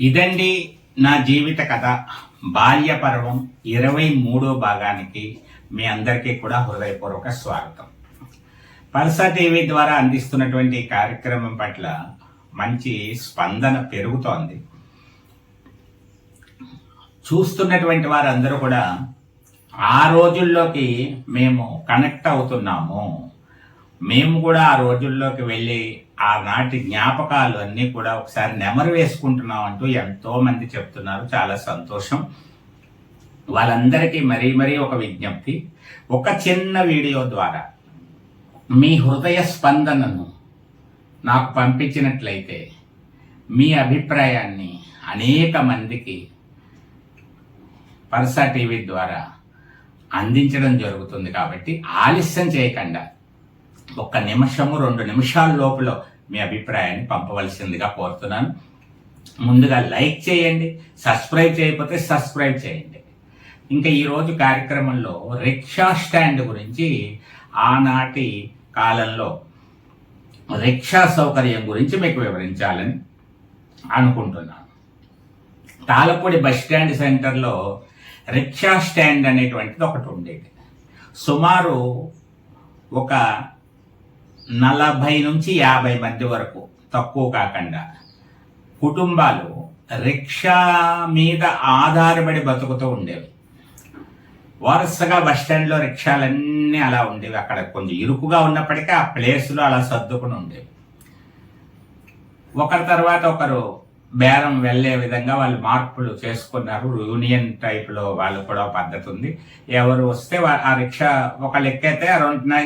ఇదండి నా జీవిత కథ. బాల్య పర్వం ఇరవై మూడో భాగానికి మీ అందరికీ కూడా హృదయపూర్వక స్వాగతం. పల్సా టీవీ ద్వారా అందిస్తున్నటువంటి కార్యక్రమం పట్ల మంచి స్పందన పెరుగుతోంది. చూస్తున్నటువంటి వారందరూ కూడా ఆ రోజుల్లోకి మేము కనెక్ట్ అవుతున్నాము. మేము కూడా ఆ రోజుల్లోకి వెళ్ళి ఆనాటి జ్ఞాపకాలు అన్నీ కూడా ఒకసారి నెమరు వేసుకుంటున్నాం అంటూ ఎంతో మంది చెప్తున్నారు. చాలా సంతోషం. వాళ్ళందరికీ మరీ మరీ ఒక విజ్ఞప్తి. ఒక చిన్న వీడియో ద్వారా మీ హృదయ స్పందనను నాకు పంపించినట్లయితే మీ అభిప్రాయాన్ని అనేక మందికి పర్సా టీవీ ద్వారా అందించడం జరుగుతుంది కాబట్టి ఆలస్యం చేయకుండా ఒక్క నిమిషము రెండు నిమిషాల లోపల మీ అభిప్రాయాన్ని పంపవలసిందిగా కోరుతున్నాను. ముందుగా లైక్ చేయండి సబ్స్క్రైబ్ చేయకపోతే సబ్స్క్రైబ్ చేయండి. ఇంకా ఈరోజు కార్యక్రమంలో రిక్షా స్టాండ్ గురించి ఆనాటి కాలంలో రిక్షా సౌకర్యం గురించి మీకు వివరించాలని అనుకుంటున్నాను. తాళపూడి బస్ స్టాండ్ సెంటర్లో రిక్షా స్టాండ్ అనేటువంటిది ఒకటి ఉండేది. సుమారు ఒక నలభై నుంచి యాభై మంది వరకు తక్కువ కాకుండా కుటుంబాలు రిక్షా మీద ఆధారపడి బతుకుతూ ఉండేవి. వరుసగా బస్ స్టాండ్లో రిక్షాలన్నీ అలా ఉండేవి. అక్కడ కొంచెం ఇరుకుగా ఉన్నప్పటికీ ఆ ప్లేస్లో అలా సర్దుకుని ఉండేవి. ఒకరి తర్వాత ఒకరు బేరం వెళ్ళే విధంగా వాళ్ళు మార్పులు చేసుకున్నారు. యూనియన్ టైప్లో వాళ్ళు కూడా పద్ధతి ఉంది. ఎవరు వస్తే ఆ రిక్షా ఒకళ్ళు ఎక్కైతే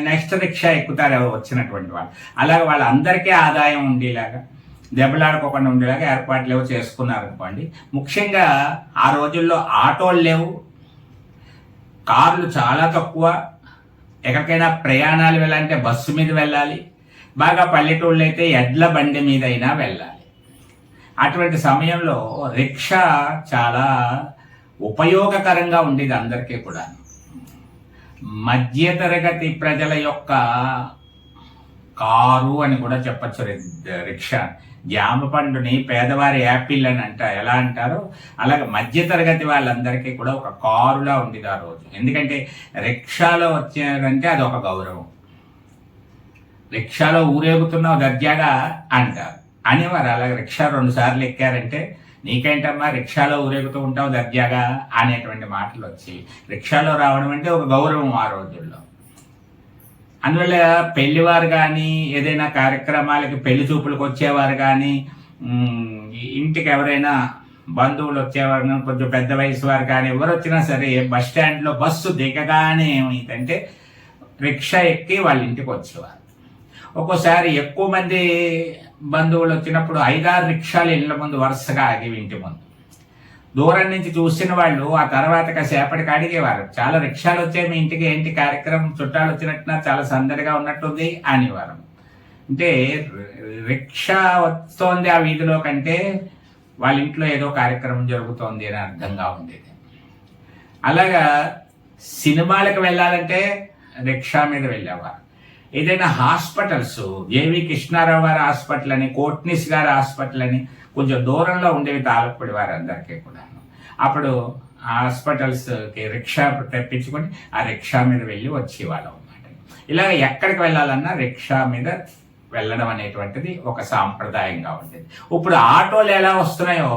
నెక్స్ట్ రిక్షా ఎక్కుతారు ఎవరు వచ్చినటువంటి వాళ్ళు. అలాగే వాళ్ళందరికీ ఆదాయం ఉండేలాగా దెబ్బలాడుకోకుండా ఉండేలాగా ఏర్పాట్లు ఏవో చేసుకున్నారు అనుకోండి ముఖ్యంగా ఆ రోజుల్లో ఆటోలు లేవు కార్లు చాలా తక్కువ. ఎక్కడికైనా ప్రయాణాలు వెళ్ళాలంటే బస్సు మీద వెళ్ళాలి. బాగా పల్లెటూళ్ళు అయితే ఎడ్ల బండి మీద అయినా వెళ్ళాలి. అటువంటి సమయంలో రిక్షా చాలా ఉపయోగకరంగా ఉండేది అందరికీ కూడా మధ్యతరగతి ప్రజల యొక్క కారు అని కూడా చెప్పచ్చు రిక్షా. జామ పండుని పేదవారి యాపిల్ అని అంట ఎలా అంటారో? అలాగే మధ్యతరగతి వాళ్ళందరికీ కూడా ఒక కారులా ఉండేది ఆ రోజు. ఎందుకంటే రిక్షాలో వచ్చారంటే అది ఒక గౌరవం. రిక్షాలో ఊరేగుతున్నావు దర్జాగా అంటారు. అనేవారు అలాగే రిక్షా రెండు సార్లు ఎక్కారంటే నీకేంటమ్మా రిక్షాలో ఊరేగుతూ ఉంటావు దర్జాగా? అనేటువంటి మాటలు వచ్చి రిక్షాలో రావడం అంటే ఒక గౌరవం ఆ రోజుల్లో. అందువల్ల పెళ్ళివారు కానీ ఏదైనా కార్యక్రమాలకి పెళ్ళి చూపులకు వచ్చేవారు కానీ ఇంటికి ఎవరైనా బంధువులు వచ్చేవారు కొంచెం పెద్ద వయసు వారు కానీ ఎవరు వచ్చినా సరే బస్ స్టాండ్లో బస్సు దిగగానే ఏమైందంటే రిక్షా ఎక్కి వాళ్ళ ఇంటికి వచ్చేవారు. ఒక్కోసారి ఎక్కువ మంది బంధువులు వచ్చినప్పుడు ఐదారు రిక్షాలు ఇళ్ళ ముందు వరుసగా ఆగి ఇంటి ముందు. దూరం నుంచి చూసిన వాళ్ళు ఆ తర్వాత కాసేపటికి అడిగేవారు. చాలా రిక్షాలు వచ్చాయి మీ ఇంటికి ఏంటి కార్యక్రమం? చుట్టాలు వచ్చినట్టున చాలా సందడిగా ఉన్నట్టుంది అనేవారు. అంటే రిక్షా వస్తోంది ఆ వీధిలో కంటే వాళ్ళ ఇంట్లో ఏదో కార్యక్రమం జరుగుతోంది అని అర్థంగా ఉండేది. అలాగా సినిమాలకు వెళ్ళాలంటే రిక్షా మీద వెళ్ళేవారు. ఏదైనా హాస్పిటల్స్ ఏవి కృష్ణారావు గారి హాస్పిటల్ అని కోట్నిస్ గారి హాస్పిటల్ అని కొంచెం దూరంలో ఉండేవి తాలూపడి వారందరికీ కూడా అప్పుడు హాస్పిటల్స్కి రిక్షా తెప్పించుకొని ఆ రిక్షా మీద వెళ్ళి వచ్చేవాళ్ళం అనమాట ఇలాగ ఎక్కడికి వెళ్ళాలన్నా రిక్షా మీద వెళ్ళడం అనేటువంటిది ఒక సాంప్రదాయంగా ఉండేది. ఇప్పుడు ఆటోలు ఎలా వస్తున్నాయో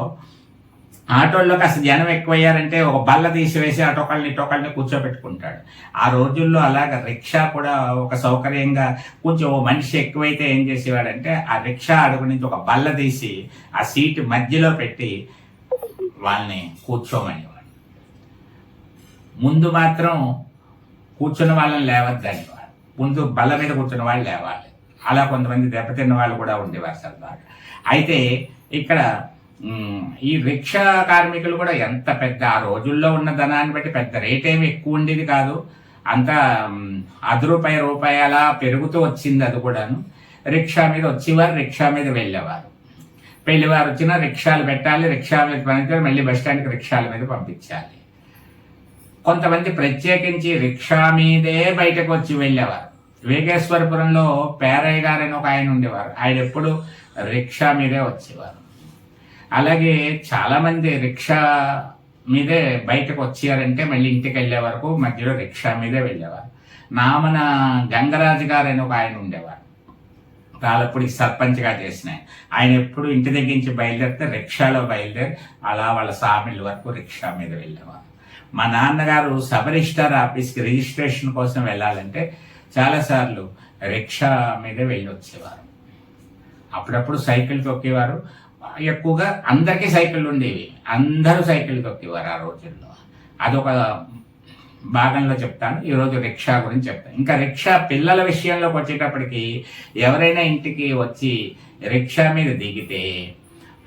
ఆటోల్లో కాస్త జనం ఎక్కువయ్యారంటే ఒక బల్ల తీసివేసి అటొకళ్ళని ఇటొకళ్ళని కూర్చోబెట్టుకుంటాడు. ఆ రోజుల్లో అలాగ రిక్షా కూడా ఒక సౌకర్యంగా కొంచెం ఓ మనిషి ఎక్కువైతే ఏం చేసేవాడంటే ఆ రిక్షా అడుగు నుంచి ఒక బల్ల తీసి ఆ సీట్ మధ్యలో పెట్టి వాళ్ళని కూర్చోమనేవాడు. ముందు మాత్రం కూర్చున్న వాళ్ళని లేవద్దనేవాడు. ముందు బల్ల మీద కూర్చున్న వాళ్ళు లేవాలి. అలా కొంతమంది దెబ్బతిన్న వాళ్ళు కూడా ఉండేవారు సరదాగా. అయితే ఇక్కడ ఈ రిక్షా కార్మికులు కూడా ఎంత పెద్ద ఆ రోజుల్లో ఉన్న ధనాన్ని బట్టి పెద్ద రేట్ ఏమి ఎక్కువ ఉండేది కాదు. అంత అది రూపాయి రూపాయి అలా పెరుగుతూ వచ్చింది అది కూడాను. రిక్షా మీద వచ్చేవారు రిక్షా మీద వెళ్ళేవారు. పెళ్ళివారు వచ్చినా రిక్షాలు పెట్టాలి రిక్షా మీద పనిచేయాలి మళ్ళీ బస్ స్టాండ్కి రిక్షాల మీద పంపించాలి. కొంతమంది ప్రత్యేకించి రిక్షా మీదే బయటకు వచ్చి వెళ్ళేవారు. వేగేశ్వరపురంలో పేరయ్య గారు అని ఒక ఆయన ఉండేవారు. ఆయన ఎప్పుడు రిక్షా మీదే వచ్చేవారు. అలాగే చాలామంది రిక్షా మీదే బయటకు వచ్చారంటే మళ్ళీ ఇంటికి వెళ్ళే వరకు మధ్యలో రిక్షా మీదే వెళ్ళేవారు. నామన గంగరాజు గారు అని ఒక ఆయన ఉండేవారు. తాళపూడి సర్పంచ్గా చేసిన ఆయన. ఎప్పుడు ఇంటి దగ్గర నుంచి బయలుదేరితే రిక్షాలో బయలుదేరి అలా వాళ్ళ సామిల్ వరకు రిక్షా మీద వెళ్ళేవారు. మా నాన్నగారు సబ్ రిజిస్టార్ ఆఫీస్కి రిజిస్ట్రేషన్ కోసం వెళ్ళాలంటే చాలాసార్లు రిక్షా మీద వెళ్ళి వచ్చేవారు అప్పుడప్పుడు సైకిల్ తొక్కేవారు ఎక్కువగా అందరికీ సైకిళ్ళు ఉండేవి. అందరూ సైకిల్ తొక్కేవారు ఆ రోజుల్లో. అదొక భాగంలో చెప్తాను. ఈరోజు రిక్షా గురించి చెప్తాను. ఇంకా రిక్షా పిల్లల విషయంలోకి వచ్చేటప్పటికి ఎవరైనా ఇంటికి వచ్చి రిక్షా మీద దిగితే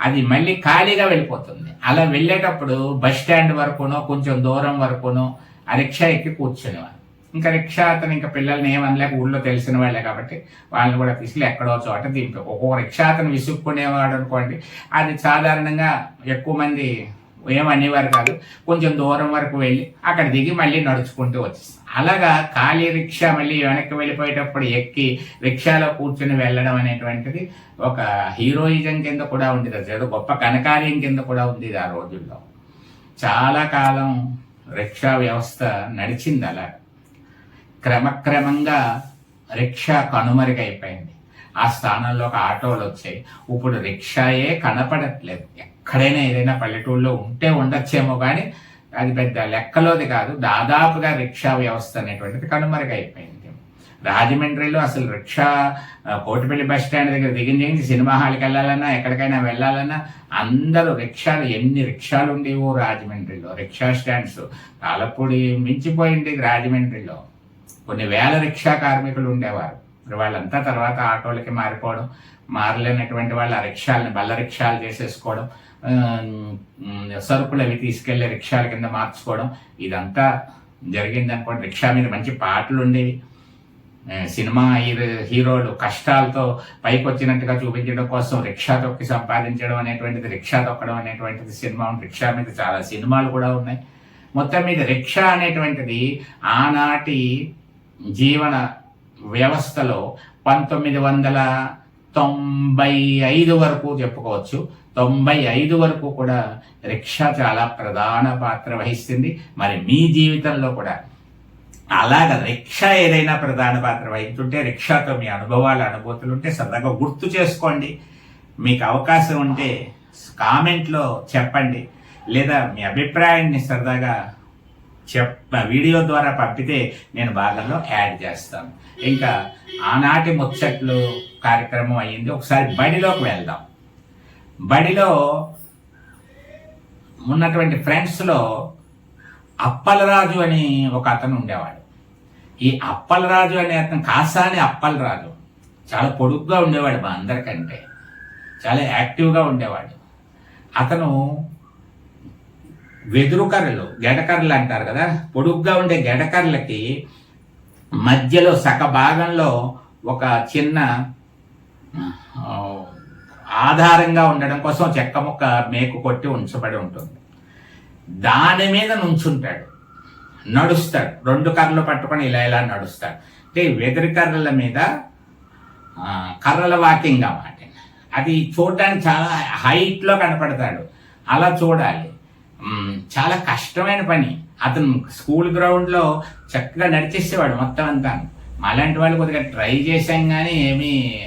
అది మళ్ళీ ఖాళీగా వెళ్ళిపోతుంది. అలా వెళ్ళేటప్పుడు బస్ స్టాండ్ వరకునో కొంచెం దూరం వరకునో ఆ రిక్షా ఎక్కి కూర్చునేవారు. ఇంకా రిక్షా అతను ఇంకా పిల్లల్ని ఏమనలేక ఊళ్ళో తెలిసిన వాళ్ళే కాబట్టి వాళ్ళని కూడా తీసుకెళ్ళి ఎక్కడో చోట దింపి. ఒక్కొక్క రిక్షా అతను విసుక్కునేవాడు అనుకోండి అది సాధారణంగా ఎక్కువ మంది ఏమనేవారు కాదు. కొంచెం దూరం వరకు వెళ్ళి అక్కడ దిగి మళ్ళీ నడుచుకుంటూ వచ్చేస్తాం అలాగా ఖాళీ రిక్షా మళ్ళీ వెనక్కి వెళ్ళిపోయేటప్పుడు ఎక్కి రిక్షాలో కూర్చుని వెళ్ళడం అనేటువంటిది ఒక హీరోయిజం కింద కూడా ఉండేది. అది గొప్ప కనకార్యం కింద కూడా ఉండేది ఆ రోజుల్లో. చాలా కాలం రిక్షా వ్యవస్థ నడిచింది అలా క్రమక్రమంగా రిక్షా కనుమరుగైపోయింది. ఆ స్థానంలో ఒక ఆటోలు వచ్చాయి ఇప్పుడు రిక్షాయే కనపడట్లేదు. ఎక్కడైనా ఏదైనా పల్లెటూళ్ళలో ఉంటే ఉండొచ్చేమో కానీ అది పెద్ద లెక్కలోది కాదు. దాదాపుగా రిక్షా వ్యవస్థ అనేటువంటిది కనుమరుగైపోయింది. రాజమండ్రిలో అసలు రిక్షా కోటిపల్లి బస్ స్టాండ్ దగ్గర దిగిన నుంచి సినిమా హాల్కి వెళ్ళాలన్నా ఎక్కడికైనా వెళ్ళాలన్నా అందరూ రిక్షాలు ఎన్ని రిక్షాలు ఉండేవో రాజమండ్రిలో. రిక్షా స్టాండ్స్ తాళపూడి మించిపోయింది రాజమండ్రిలో. కొన్ని వేల రిక్షా కార్మికులు ఉండేవారు. మరి వాళ్ళంతా తర్వాత ఆటోలకి మారిపోవడం మారలేనటువంటి వాళ్ళు ఆ రిక్షాలని బల్ల రిక్షాలు చేసేసుకోవడం సరుకులు అవి తీసుకెళ్ళే రిక్షాల కింద మార్చుకోవడం ఇదంతా జరిగింది అనుకోండి. రిక్షా మీద మంచి పాటలు ఉండేవి. సినిమా హీరో హీరోలు కష్టాలతో పైకి వచ్చినట్టుగా చూపించడం కోసం రిక్షా తొక్కి సంపాదించడం అనేటువంటిది రిక్షా తొక్కడం అనేటువంటిది సినిమా రిక్షా మీద చాలా సినిమాలు కూడా ఉన్నాయి. మొత్తం మీద రిక్షా అనేటువంటిది ఆనాటి జీవన వ్యవస్థలో పంతొమ్మిది వందల తొంభై ఐదు వరకు చెప్పుకోవచ్చు. తొంభై ఐదు వరకు కూడా రిక్షా చాలా ప్రధాన పాత్ర వహిస్తుంది. మరి మీ జీవితంలో కూడా అలాగ రిక్షా ఏదైనా ప్రధాన పాత్ర వహిస్తుంటే రిక్షాతో మీ అనుభవాలు అనుభూతులు ఉంటే సరదాగా గుర్తు చేసుకోండి. మీకు అవకాశం ఉంటే కామెంట్లో చెప్పండి. లేదా మీ అభిప్రాయాన్ని సరదాగా చెప్ప వీడియో ద్వారా పంపితే నేను భాగంలో యాడ్ చేస్తాను. ఇంకా ఆనాటి ముచ్చట్లు కార్యక్రమం అయ్యింది. ఒకసారి బడిలోకి వెళ్దాం. బడిలో ఉన్నటువంటి ఫ్రెండ్స్లో అప్పలరాజు అని ఒక అతను ఉండేవాడు. ఈ అప్పలరాజు అనే అతను కాసాని అప్పలరాజు. చాలా పొడుగ్గా ఉండేవాడు మా అందరికంటే. చాలా యాక్టివ్గా ఉండేవాడు. అతను వెదురు కర్రలు గెడకర్రలు అంటారు కదా? పొడుగ్గా ఉండే గెడకర్రలకి మధ్యలో సగ భాగంలో ఒక చిన్న ఆధారంగా ఉండడం కోసం చెక్క ముక్క మేకు కొట్టి ఉంచబడి ఉంటుంది. దాని మీద నుంచుంటాడు. నడుస్తాడు. రెండు కర్రలు పట్టుకొని ఇలా ఇలా నడుస్తాడు. అంటే వెదురు కర్రల మీద కర్రల వాకింగ్ అన్నమాట. అది చూడడానికి చాలా హైట్లో కనపడతాడు. అలా చూడాలి. చాలా కష్టమైన పని. అతను స్కూల్ గ్రౌండ్లో చక్కగా నడిచేసేవాడు మొత్తం అంతా. అలాంటి వాళ్ళు కొద్దిగా ట్రై చేశాం కానీ ఏమీ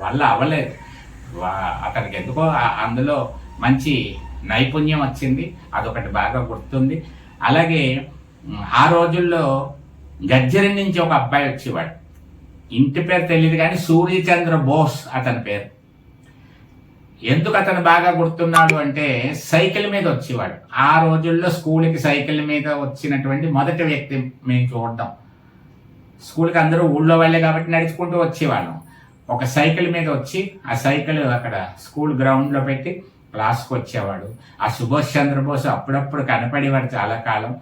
వల్ల అవ్వలేదు. అతనికి ఎందుకో అందులో మంచి నైపుణ్యం వచ్చింది. అదొకటి బాగా గుర్తుంది. అలాగే ఆ రోజుల్లో గజ్జరి నుంచి ఒక అబ్బాయి వచ్చేవాడు. ఇంటి పేరు తెలియదు కానీ సూర్యచంద్ర బోస్ అతని పేరు. ఎందుకు అతను బాగా గుర్తున్నాడు అంటే సైకిల్ మీద వచ్చేవాడు. ఆ రోజుల్లో స్కూల్కి సైకిల్ మీద వచ్చినటువంటి మొదటి వ్యక్తి మేము చూడడం. స్కూల్కి అందరూ ఊళ్ళో వాళ్ళే కాబట్టి నడుచుకుంటూ వచ్చేవాళ్ళం. ఒక సైకిల్ మీద వచ్చి ఆ సైకిల్ అక్కడ స్కూల్ గ్రౌండ్లో పెట్టి క్లాస్కి వచ్చేవాడు. ఆ సుభాష్ చంద్రబోస్ అప్పుడప్పుడు కనపడేవాడు చాలా కాలం.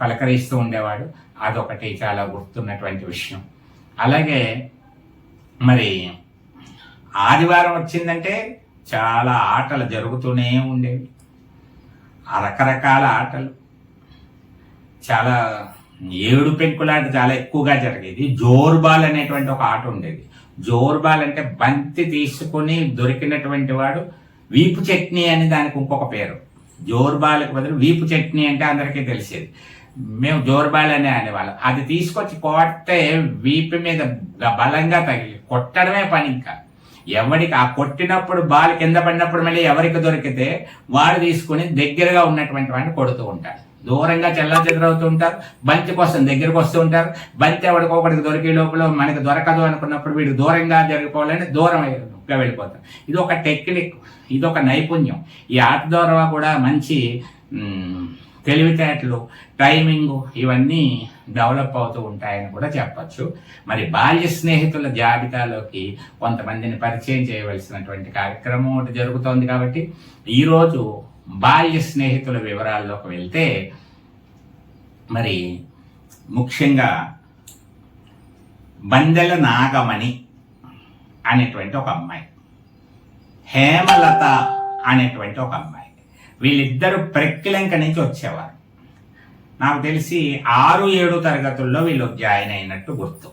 పలకరిస్తూ ఉండేవాడు. అదొకటి చాలా గుర్తున్నటువంటి విషయం. అలాగే మరి ఆదివారం వచ్చిందంటే చాలా ఆటలు జరుగుతూనే ఉండేవి. ఆ రకరకాల ఆటలు. చాలా ఏడు పెంకులాట చాలా ఎక్కువగా జరిగేది. జోర్బాల్ అనేటువంటి ఒక ఆట ఉండేది. జోర్బాల్ అంటే బంతి తీసుకుని దొరికినటువంటి వాడు వీపు చట్నీ అని దానికి ఇంకొక పేరు. జోర్బాల్కి బదులు వీపు చట్నీ అంటే అందరికీ తెలిసేది. మేము జోర్బాల్ అనే అనేవాళ్ళం. అది తీసుకొచ్చి కొడితే వీపు మీద బలంగా తగిలి కొట్టడమే పని ఇంకా. ఎవరికి ఆ కొట్టినప్పుడు బాల్ కింద పడినప్పుడు మళ్ళీ ఎవరికి దొరికితే వాడు తీసుకుని దగ్గరగా ఉన్నటువంటి వాడిని కొడుతూ ఉంటాడు. దూరంగా చెల్లా చెదరవుతూ ఉంటారు బంతి కోసం దగ్గరకు వస్తూ ఉంటారు. బంతి ఎవడికొకడికి దొరికే లోపల మనకి దొరకదు అనుకున్నప్పుడు వీడు దూరంగా జరిగిపోవాలని దూరం వెళ్ళిపోతారు ఇది ఒక టెక్నిక్ ఇది ఒక నైపుణ్యం. ఈ ఆట ద్వారా కూడా మంచి తెలివితేటలు టైమింగ్ ఇవన్నీ డెవలప్ అవుతూ ఉంటాయని కూడా చెప్పచ్చు. మరి బాల్య స్నేహితుల జాబితాలోకి కొంతమందిని పరిచయం చేయవలసినటువంటి కార్యక్రమం ఒకటి జరుగుతోంది కాబట్టి ఈరోజు బాల్య స్నేహితుల వివరాల్లోకి వెళ్తే మరి ముఖ్యంగా బందెల నాగమణి అనేటువంటి ఒక అమ్మాయి హేమలత అనేటువంటి ఒక అమ్మాయి. వీళ్ళిద్దరూ ప్రక్కిలంక నుంచి వచ్చేవారు. నాకు తెలిసి ఆరు ఏడు తరగతుల్లో వీళ్ళు జాయిన్ అయినట్టు గుర్తు.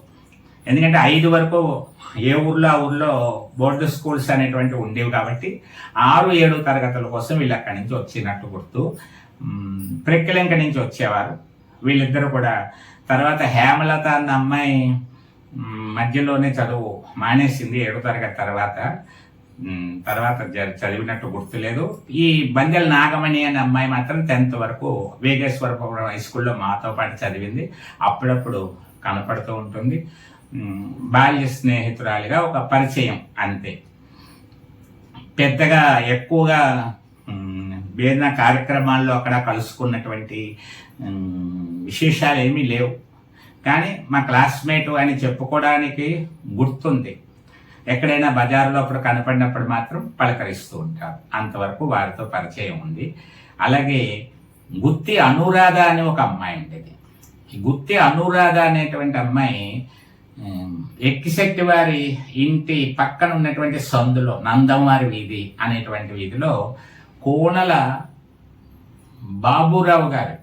ఎందుకంటే ఐదు వరకు ఏ ఊర్లో ఆ ఊర్లో బోర్డు స్కూల్స్ అనేటువంటి ఉండేవి కాబట్టి ఆరు ఏడు తరగతుల కోసం వీళ్ళు అక్కడి నుంచి వచ్చినట్టు గుర్తు. మ్, ప్రక్కిలంక నుంచి వచ్చేవారు. వీళ్ళిద్దరూ కూడా తర్వాత హేమలత అన్న అమ్మాయి మధ్యలోనే చదువు మానేసింది ఏడో తరగతి తర్వాత. తర్వాత జ- చదివినట్టు గుర్తులేదు. ఈ బందెల నాగమణి అనే అమ్మాయి మాత్రం టెన్త్ వరకు వేగేశ్వరపురం హై స్కూల్లో మాతో పాటు చదివింది. అప్పుడప్పుడు కనపడుతూ ఉంటుంది. బాల్య స్నేహితురాలిగా ఒక పరిచయం అంతే. పెద్దగా ఎక్కువగా వేదిన కార్యక్రమాల్లో అక్కడ కలుసుకున్నటువంటి విశేషాలు ఏమీ లేవు. కానీ మా క్లాస్మేట్ అని చెప్పుకోవడానికి గుర్తుంది. ఎక్కడైనా బజారులో అప్పుడు కనపడినప్పుడు మాత్రం పలకరిస్తూ ఉంటారు. అంతవరకు వారితో పరిచయం ఉంది. అలాగే గుత్తి అనురాధ అని ఒక అమ్మాయి ఉండేది. ఈ గుత్తి అనురాధ అనేటువంటి అమ్మాయి ఎక్కిశెట్టి వారి ఇంటి పక్కన ఉన్నటువంటి సందులో నందంవారి వీధి అనేటువంటి వీధిలో కోనల బాబురావు గారు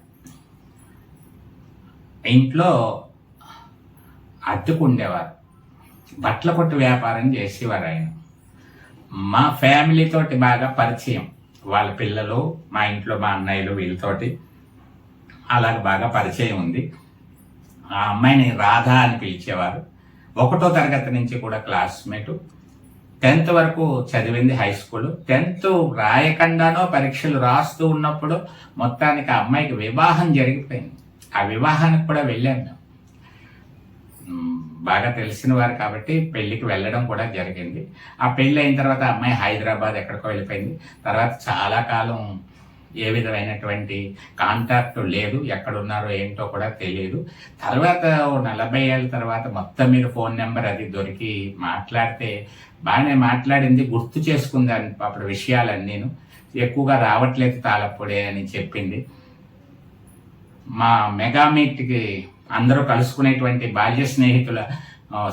ఇంట్లో అద్దెకుండేవారు బట్టల కొట్టు వ్యాపారం చేసేవారు ఆయన. మా ఫ్యామిలీతోటి బాగా పరిచయం. వాళ్ళ పిల్లలు మా ఇంట్లో మా అన్నయ్యలు వీళ్ళతోటి అలాగ బాగా పరిచయం ఉంది. ఆ అమ్మాయిని రాధా అని పిలిచేవారు. ఒకటో తరగతి నుంచి కూడా క్లాస్మేటు. టెన్త్ వరకు చదివింది హై స్కూల్. టెన్త్ రాయకుండానో పరీక్షలు రాస్తూ ఉన్నప్పుడు మొత్తానికి ఆ అమ్మాయికి వివాహం జరిగిపోయింది. ఆ వివాహానికి కూడా వెళ్ళాను. మేము బాగా తెలిసిన వారు కాబట్టి పెళ్ళికి వెళ్ళడం కూడా జరిగింది. ఆ పెళ్ళి అయిన తర్వాత అమ్మాయి హైదరాబాద్ ఎక్కడికో వెళ్ళిపోయింది. తర్వాత చాలా కాలం ఏ విధమైనటువంటి కాంటాక్ట్ లేదు ఎక్కడున్నారో ఏంటో కూడా తెలియదు. తర్వాత ఓ నలభై ఏళ్ళ తర్వాత మొత్తం మీద ఫోన్ నెంబర్ అది దొరికి మాట్లాడితే బాగానే మాట్లాడింది గుర్తు చేసుకుంది అప్పుడు విషయాలన్నీను ఎక్కువగా రావట్లేదు తాళప్పుడే అని చెప్పింది. మా మెగా మీట్కి అందరూ కలుసుకునేటువంటి బాల్య స్నేహితుల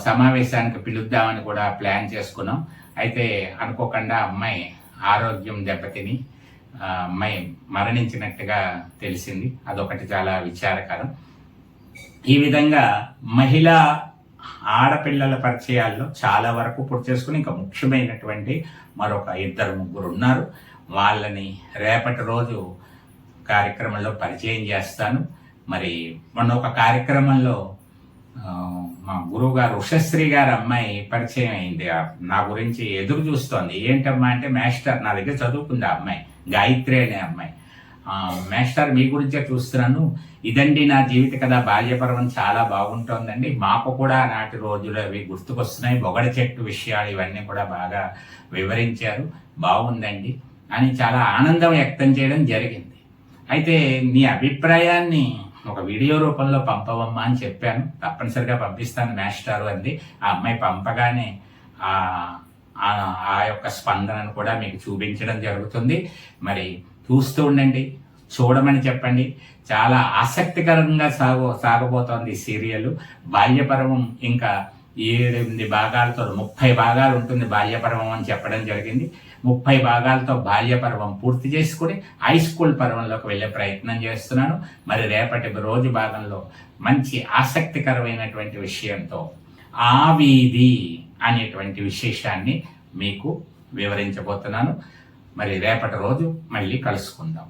సమావేశానికి పిలుద్దామని కూడా ప్లాన్ చేసుకున్నాం. అయితే అనుకోకుండా అమ్మాయి ఆరోగ్యం దెబ్బతిని అమ్మాయి మరణించినట్టుగా తెలిసింది. అదొకటి చాలా విచారకరం. ఈ విధంగా మహిళ ఆడపిల్లల పరిచయాల్లో చాలా వరకు పూర్తి చేసుకుని ఇంకా ముఖ్యమైనటువంటి మరొక ఇద్దరు ముగ్గురు ఉన్నారు. వాళ్ళని రేపటి రోజు కార్యక్రమంలో పరిచయం చేస్తాను. మరి మొన్న ఒక కార్యక్రమంలో మా గురువు గారు ఉషశ్రీ గారు అమ్మాయి పరిచయం అయింది. నా గురించి ఎదురు చూస్తోంది. ఏంటమ్మా అంటే మాస్టర్ నా దగ్గర చదువుకుంది ఆ అమ్మాయి గాయత్రి అనే అమ్మాయి. మాస్టర్ మీ గురించే చూస్తున్నాను. ఇదండి నా జీవిత కథ. బాల్యపర్వం చాలా బాగుంటుందండి. మాకు కూడా నాటి రోజులు అవి గుర్తుకొస్తున్నాయి. బొగడ చెట్టు విషయాలు ఇవన్నీ కూడా బాగా వివరించారు. బాగుందండి అని చాలా ఆనందం వ్యక్తం చేయడం జరిగింది. అయితే నీ అభిప్రాయాన్ని ఒక వీడియో రూపంలో పంపవమ్మా అని చెప్పాను. తప్పనిసరిగా పంపిస్తాను మాస్టారు అంది. ఆ అమ్మాయి పంపగానే ఆ ఆ- యొక్క స్పందనను కూడా మీకు చూపించడం జరుగుతుంది. మరి చూస్తూ ఉండండి చూడమని చెప్పండి. చాలా ఆసక్తికరంగా సాగు సాగబోతోంది ఈ సీరియల్. బాల్యపర్వం ఇంకా ఏడెనిమిది భాగాలతో ముప్పై భాగాలు ఉంటుంది బాల్యపర్వం అని చెప్పడం జరిగింది. ముప్పై భాగాలతో బాల్యపర్వం పూర్తి చేసుకుని హై స్కూల్ పర్వంలోకి వెళ్ళే ప్రయత్నం చేస్తున్నాను. మరి రేపటి రోజు భాగంలో మంచి ఆసక్తికరమైనటువంటి విషయంతో ఆవీధి అనేటువంటి విశేషాన్ని మీకు వివరించబోతున్నాను. మరి రేపటి రోజు మళ్ళీ కలుసుకుందాం.